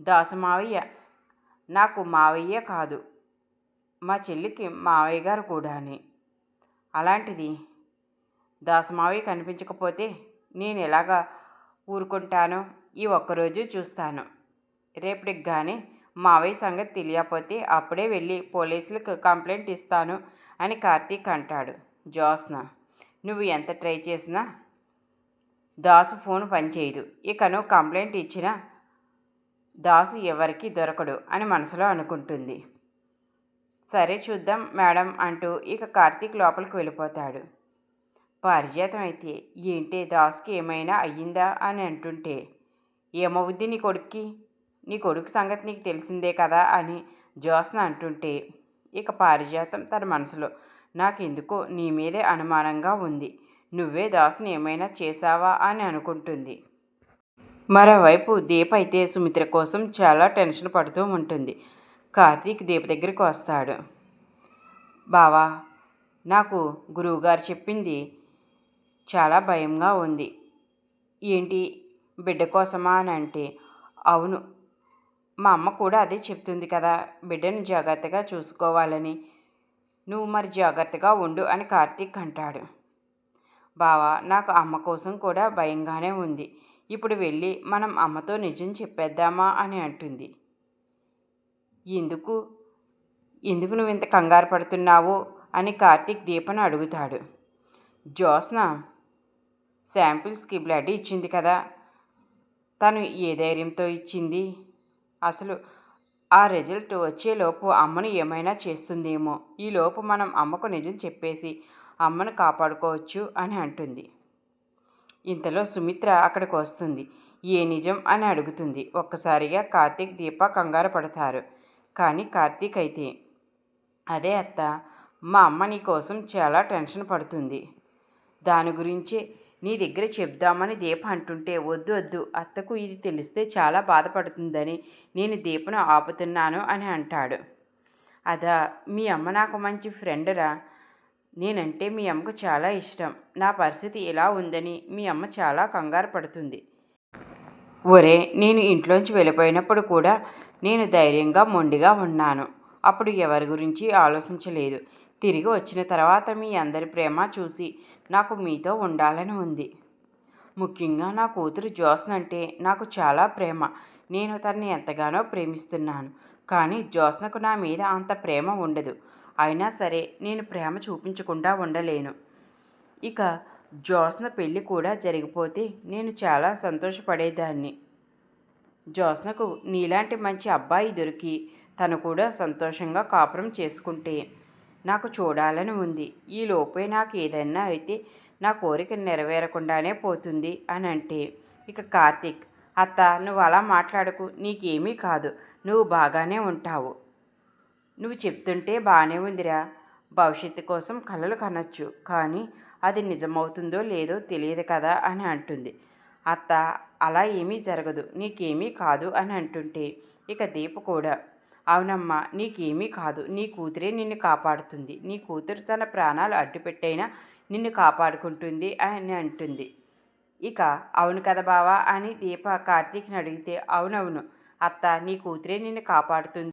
దాసు మావయ్య నాకు మావయ్య కాదు. మా చెల్లికి మావయ్య గారు కూడాని. అలాంటిది దాసు మావయ్య కనిపించకపోతే నేను ఎలాగా ఊరుకుంటాను ఈ ఒక్కరోజు చూస్తాను. రేపటికి కానీ మావయ్య సంగతి తెలియకపోతే అప్పుడే వెళ్ళి పోలీసులకు కంప్లైంట్ ఇస్తాను అని కార్తీక్ అంటాడు. జోస్న నువ్వు ఎంత ట్రై చేసినా దాసు ఫోన్ పనిచేయదు. ఇక నువ్వు కంప్లైంట్ ఇచ్చినా దాసు ఎవరికి దొరకడు అని మనసులో అనుకుంటుంది. సరే చూద్దాం మేడం అంటూ ఇక కార్తీక్ లోపలికి వెళ్ళిపోతాడు. పారిజాతం అయితే ఏంటి దాసుకి ఏమైనా అయ్యిందా అని అంటుంటే ఏమవుద్ది నీ కొడుక్కి? నీ కొడుకు సంగతి నీకు తెలిసిందే కదా అని జోస్న అంటుంటే ఇక పారిజాతం తన మనసులో నాకెందుకో నీ మీదే అనుమానంగా ఉంది. నువ్వే దాసుని ఏమైనా చేశావా అని అనుకుంటుంది. మరోవైపు దీప అయితే సుమిత్ర కోసం చాలా టెన్షన్ పడుతూ ఉంటుంది. కార్తీక్ దీప దగ్గరికి వస్తాడు. బావా నాకు గురువుగారు చెప్పింది చాలా భయంగా ఉంది. ఏంటి బిడ్డ కోసమా అని అంటే అవును. మా అమ్మ కూడా అదే చెప్తుంది కదా బిడ్డను జాగ్రత్తగా చూసుకోవాలని. నువ్వు మరి జాగ్రత్తగా ఉండు అని కార్తీక్ అంటాడు. బావా నాకు అమ్మ కోసం కూడా భయంగానే ఉంది. ఇప్పుడు వెళ్ళి మనం అమ్మతో నిజం చెప్పేద్దామా అని అంటుంది. ఎందుకు? ఎందుకు నువ్వు ఇంత కంగారు పడుతున్నావు? అని కార్తీక్ దీపను అడుగుతాడు. జ్యోత్స్న శాంపిల్స్కి బ్లడ్ ఇచ్చింది కదా. తను ఏ ధైర్యంతో ఇచ్చింది? అసలు ఆ రిజల్ట్ వచ్చేలోపు అమ్మను ఏమైనా చేస్తుందేమో? ఈలోపు మనం అమ్మకు నిజం చెప్పేసి అమ్మను కాపాడుకోవచ్చు అని అంటుంది. ఇంతలో సుమిత్ర అక్కడికి వస్తుంది. ఏ నిజం? అని అడుగుతుంది. ఒక్కసారిగా కార్తీక్ దీప కంగారు పడతారు. కానీ కార్తీక్ అయితే అదే అత్త. మా అమ్మ నీ కోసం చాలా టెన్షన్ పడుతుంది. దాని గురించి నీ దగ్గర చెప్దామని దీప అంటుంటే వద్దు వద్దు. అత్తకు ఇది తెలిస్తే చాలా బాధపడుతుందని నేను దీపను ఆపుతున్నాను అని అంటాడు. అదా మీ అమ్మ నాకు మంచి ఫ్రెండరా నేనంటే మీ అమ్మకు చాలా ఇష్టం. నా పరిస్థితి ఎలా ఉందని మీ అమ్మ చాలా కంగారు పడుతుంది. ఒరే నేను ఇంట్లోంచి వెళ్ళిపోయినప్పుడు కూడా నేను ధైర్యంగా మొండిగా ఉన్నాను. అప్పుడు ఎవరి గురించి ఆలోచించలేదు. తిరిగి వచ్చిన తర్వాత మీ అందరి ప్రేమ చూసి నాకు మీతో ఉండాలని ఉంది. ముఖ్యంగా నా కూతురు జోస్న్ అంటే నాకు చాలా ప్రేమ. నేను తనని ఎంతగానో ప్రేమిస్తున్నాను. కానీ జోస్నకు నా మీద అంత ప్రేమ ఉండదు. అయినా సరే నేను ప్రేమ చూపించకుండా ఉండలేను. ఇక జ్యోత్స్న పెళ్ళి కూడా జరిగిపోతే నేను చాలా సంతోషపడేదాన్ని. జ్యోత్స్నకు నీలాంటి మంచి అబ్బాయి దొరికి తను కూడా సంతోషంగా కాపురం చేసుకుంటే నాకు చూడాలని ఉంది. ఈ లోపే నాకు ఏదైనా అయితే నా కోరిక నెరవేరకుండానే పోతుంది అని అంటే ఇక కార్తీక్ అత్త నువ్వు అలా మాట్లాడకు నీకేమీ కాదు. నువ్వు బాగానే ఉంటావు. నువ్వు చెప్తుంటే బాగానే ఉందిరా. భవిష్యత్తు కోసం కలలు కనొచ్చు కానీ అది నిజమవుతుందో లేదో తెలియదు కదా అని అంటుంది. అత్త అలా ఏమీ జరగదు నీకేమీ కాదు అని అంటుంటే ఇక దీప కూడా. అవునమ్మా నీకేమీ కాదు నీ కూతురే నిన్ను కాపాడుతుంది. నీ కూతురు తన ప్రాణాలు అడ్డుపెట్టైనా నిన్ను కాపాడుకుంటుంది అని అంటుంది. ఇక అవును కదా బావా అని దీప కార్తీక్ని అడిగితే అవునవును అత్త నీ కూతురే నిన్ను కాపాడుతుంది.